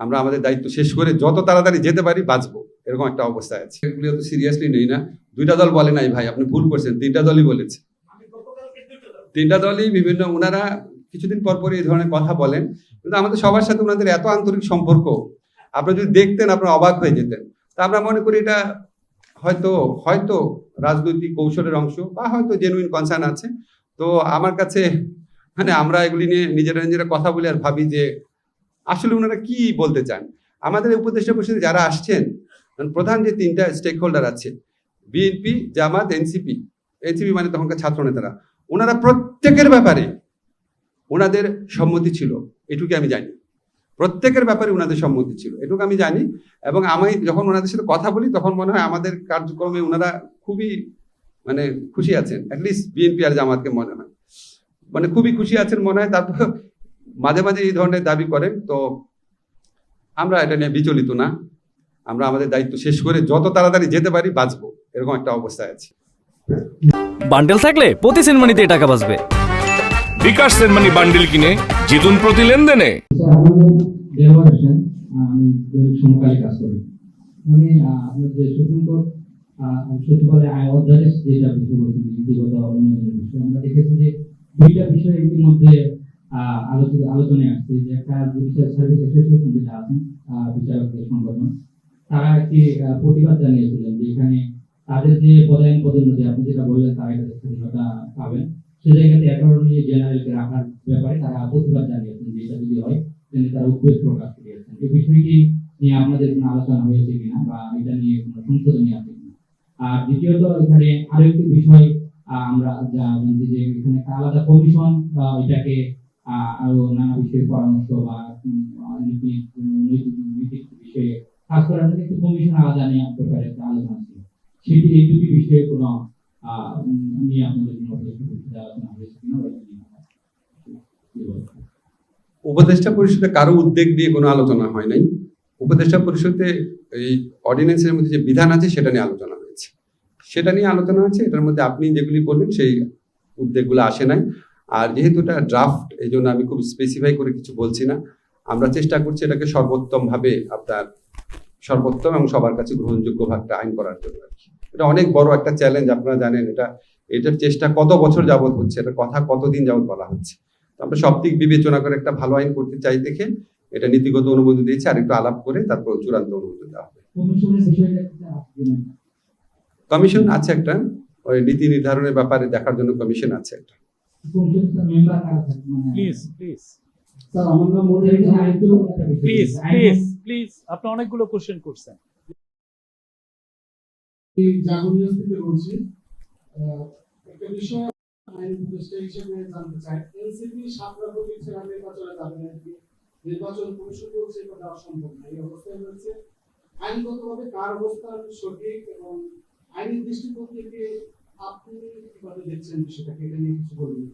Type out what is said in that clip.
আমরা আমাদের দায়িত্ব শেষ করে যত তাড়াতাড়ি যেতে পারি বাঁচবো, এরকম একটা অবস্থায় আছে। এগুলি তো সিরিয়াসলি নেই না। দুইটা দল বলে নাই ভাই, আপনি ভুল করছেন, তিনটা দলই বলেছে। তিনটা দলই বিভিন্ন, ওনারা কিছুদিন পর পর এই ধরনের কথা বলেন। কিন্তু আমাদের সবার সাথে ওনাদের এত আন্তরিক সম্পর্ক আপনারা যদি দেখতেন আপনারা অবাক হয়ে যেতেন। তা আমরা মনে করি এটা হয়তো হয়তো রাজনৈতিক কৌশলের অংশ বা হয়তো জেনুইন কনসার্ন আছে। তো আমার কাছে মানে আমরা এগুলি নিয়ে নিজেরা নিজেরা কথা বলি আর ভাবি যে আসলে ওনারা কি বলতে চান? আমাদের উপদেষ্টা পরিষদে যারা আসছেন, প্রধান যে তিনটা স্টেক হোল্ডার আছে বিএনপি জামাত এনসিপি এনসিপি মানে তখনকার ছাত্র নেতারা, ওনারা প্রত্যেকের ব্যাপারে ওনাদের সম্মতি ছিল, এটুকু আমি জানি। প্রত্যেকের ব্যাপারে ওনাদের সম্মতি ছিল, এটুকু আমি জানি। এবং আমি যখন ওনাদের সাথে কথা বলি, তখন মনে হয় আমাদের কার্যক্রমে ওনারা খুবই মানে খুশি আছেন অ্যাটলিস্ট বিএনপি আর জামাতকে মনে হয়। মানে খুবই খুশি আছেন মনে হয়, তারপর মাঝে মাঝে এই ধরনের দাবি করেন তো আমরা এটা নিয়ে বিচলিত না। আমরা আমাদের দায়িত্ব শেষ করে যত তাড়াতাড়ি যেতে পারি বাঁচবো এরকম একটা অবস্থায় আছে। বান্ডেল থাকলে প্রতি সিনেমানিতে টাকা বাঁচবে। বিকাশ সেনমানি বান্ডিল কিনে জিতুন প্রতি লেনদেনে। সমকালে কাজ করি। আমি যে সুপ্রিম কোর্ট আহ, সচিবালয় আয় অধ্যাদেশ যেটা বিষয় বলছি আমরা দেখেছি যে দুইটা বিষয় ইতিমধ্যে আলোচিত আলোচনায় আসছে যে একটা জুডিশিয়াল সার্ভিস অ্যাসোসিয়েশন যেটা আছেন বিচারকদের সংগঠন, তারা একটি প্রতিবাদ জানিয়েছিলেন যে এখানে তাদের যে পদায়ন পদোন্নতি আপনি যেটা বললেন তারা এটা স্বাধীনতা পাবেন। সে জায়গাতে অ্যাটর্নি জেনারেলকে রাখার ব্যাপারে তারা প্রতিবাদ জানিয়েছেন যে এটা যদি হয় তাহলে তারা উদ্বেগ প্রকাশ করিয়েছেন। এই বিষয়টি নিয়ে আপনাদের কোনো আলোচনা হয়েছে কিনা বা এটা নিয়ে কোনো সংশোধনী আছে কিনা? আর দ্বিতীয়ত, এখানে আরও একটি বিষয় আমরা যা যে এখানে একটা আলাদা কমিশন এটাকে আরও নানা বিষয়ে পরামর্শ বা বিষয়ে কাজ করার জন্য একটি কমিশন আলাদা নিয়ে ব্যাপারে একটা আলোচনা ছিল। সেটি এই দুটি বিষয়ে কোনো? উপদেষ্টা পরিষদে কারও উদ্যোগ দিয়ে কোনো আলোচনা হয় নাই। উপদেষ্টা পরিষদে এই অর্ডিন্যান্সের মধ্যে যে বিধান আছে, সেটা নিয়ে আলোচনা হয়েছে। সেটা নিয়ে আলোচনা হয়েছে, এটার মধ্যে আপনি যেগুলি বললেন, সেই উদ্যোগগুলো আসে নাই। আর যেহেতু এটা ড্রাফট এই জন্য আমি খুব স্পেসিফাই করে কিছু বলছি না। আমরা চেষ্টা করছি এটাকে সর্বোত্তম ভাবে আপনার সর্বোত্তম এবং সবার কাছে গ্রহণযোগ্য ভাগটা আইন করার জন্য আর কি। এটা অনেক বড় একটা চ্যালেঞ্জ আপনারা জানেন এটা এটার চেষ্টা কত বছর যাবত হচ্ছে এটা কথা কতদিন যাবত বলা হচ্ছে। তো আমরা সব দিক বিবেচনা করে একটা ভালো আইন করতে চাই দেখে এটা নীতিগত অনুমোদন দিয়েছে আর একটু আলাপ করে তারপর চূড়ান্ত অনুমোদন দেওয়া হবে? কমিশন আছে একটা ওই নীতি নির্ধারণের ব্যাপারে দেখার জন্য কমিশন আছে একটা। আপনি অনেকগুলো কোশ্চেন করছেন। এই থেকে বলছি। আহ, একটা বিষয় আইন উপদেষ্টা হিসেবে জানতে চাই। এনসিপি সাতটা ছাড়া নির্বাচনে যাবে না নির্বাচন কমিশন বলছে এটা দেওয়া সম্ভব না। এই অবস্থায় রয়েছে আইনগতভাবে কার অবস্থান সঠিক এবং আইনি দৃষ্টিকোণ থেকে আপনি কীভাবে দেখছেন সেটাকে এটা নিয়ে কিছু বলবেন?